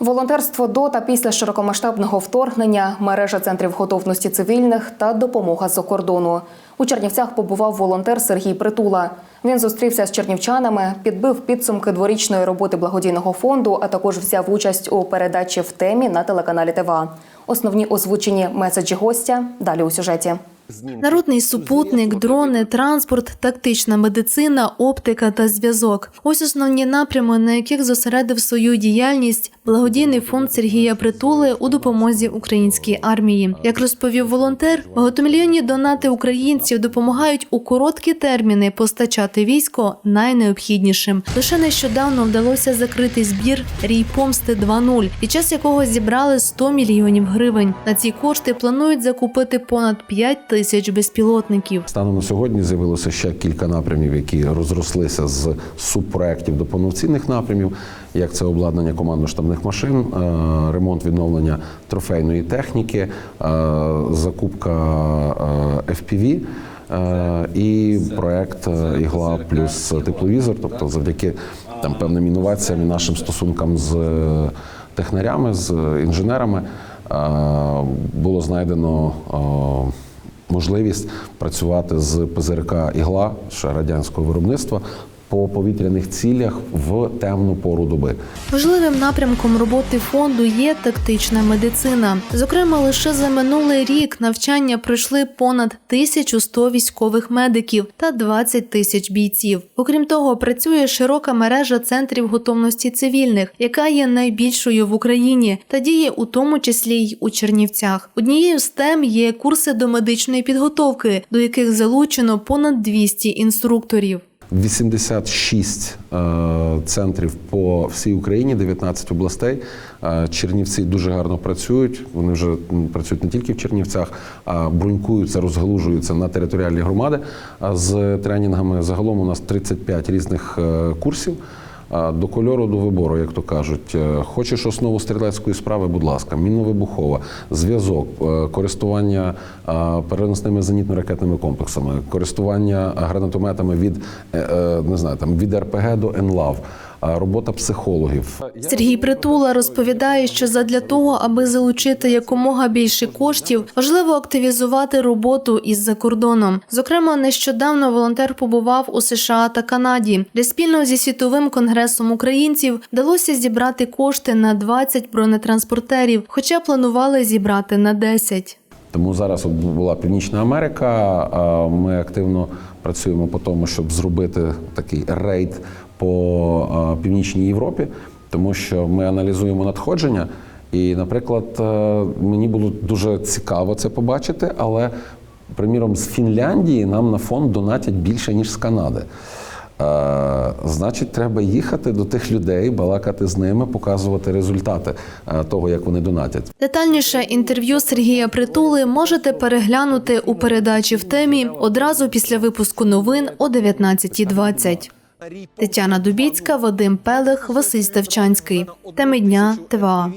Волонтерство до та після широкомасштабного вторгнення, мережа центрів готовності цивільних та допомога з-за кордону. У Чернівцях побував волонтер Сергій Притула. Він зустрівся з чернівчанами, підбив підсумки дворічної роботи благодійного фонду, а також взяв участь у передачі в темі на телеканалі ТВА. Основні озвучені меседжі гостя далі у сюжеті. Народний супутник, дрони, транспорт, тактична медицина, оптика та зв'язок. Ось основні напрями, на яких зосередив свою діяльність благодійний фонд Сергія Притули у допомозі українській армії. Як розповів волонтер, багатомільйонні донати українців допомагають у короткі терміни постачати військо найнеобхіднішим. Лише нещодавно вдалося закрити збір Рій помсти 2.0, під час якого зібрали 100 мільйонів гривень. На ці кошти планують закупити понад 5 тисяч безпілотників. Станом на сьогодні з'явилося ще кілька напрямів, які розрослися з субпроєктів до повноцінних напрямів, як це обладнання командно-штабних машин, е, ремонт відновлення трофейної техніки, е, закупка е, FPV. І проект ігла плюс тепловізор, тобто завдяки там певним інноваціям і нашим стосункам з технарями, з інженерами було знайдено можливість працювати з ПЗРК ігла ще радянського виробництва по повітряних цілях в темну пору доби. Важливим напрямком роботи фонду є тактична медицина. Зокрема, лише за минулий рік навчання пройшли понад 1100 військових медиків та 20 тисяч бійців. Окрім того, працює широка мережа центрів готовності цивільних, яка є найбільшою в Україні та діє у тому числі й у Чернівцях. Однією з тем є курси до медичної підготовки, до яких залучено понад 200 інструкторів. 86 е, центрів по всій Україні, 19 областей. Е, Чернівці дуже гарно працюють. Вони вже працюють не тільки в Чернівцях, а брунькуються, розгалужуються на територіальні громади А з тренінгами. Загалом у нас 35 різних е, курсів. До кольору, до вибору, як то кажуть. Е, Хочеш основу стрілецької справи, будь ласка, мінно-вибухова, зв'язок, е, користування переносними зенітно-ракетними комплексами, користування гранатометами від е, е, не знаю, там від РПГ до ЕНЛАВ, а, робота психологів. Сергій Притула розповідає, що задля того, аби залучити якомога більше коштів, важливо активізувати роботу із за кордоном. Зокрема, нещодавно волонтер побував у США та Канаді, де спільно зі світовим конгресом українців вдалося зібрати кошти на 20 бронетранспортерів, хоча планували зібрати на 10. Тому зараз от була Північна Америка. Ми активно працюємо по тому, щоб зробити такий рейд по північній Європі, тому що ми аналізуємо надходження. І, наприклад, е, мені було дуже цікаво це побачити, але, приміром, з Фінляндії нам на фонд донатять більше, ніж з Канади. Е, Значить, треба їхати до тих людей, балакати з ними, показувати результати е, того, як вони донатять. Детальніше інтерв'ю Сергія Притули можете переглянути у передачі в темі одразу після випуску новин о 19.20. Тетяна Дубіцька, Вадим Пелех, Василь Ставчанський. Теми дня ТВА.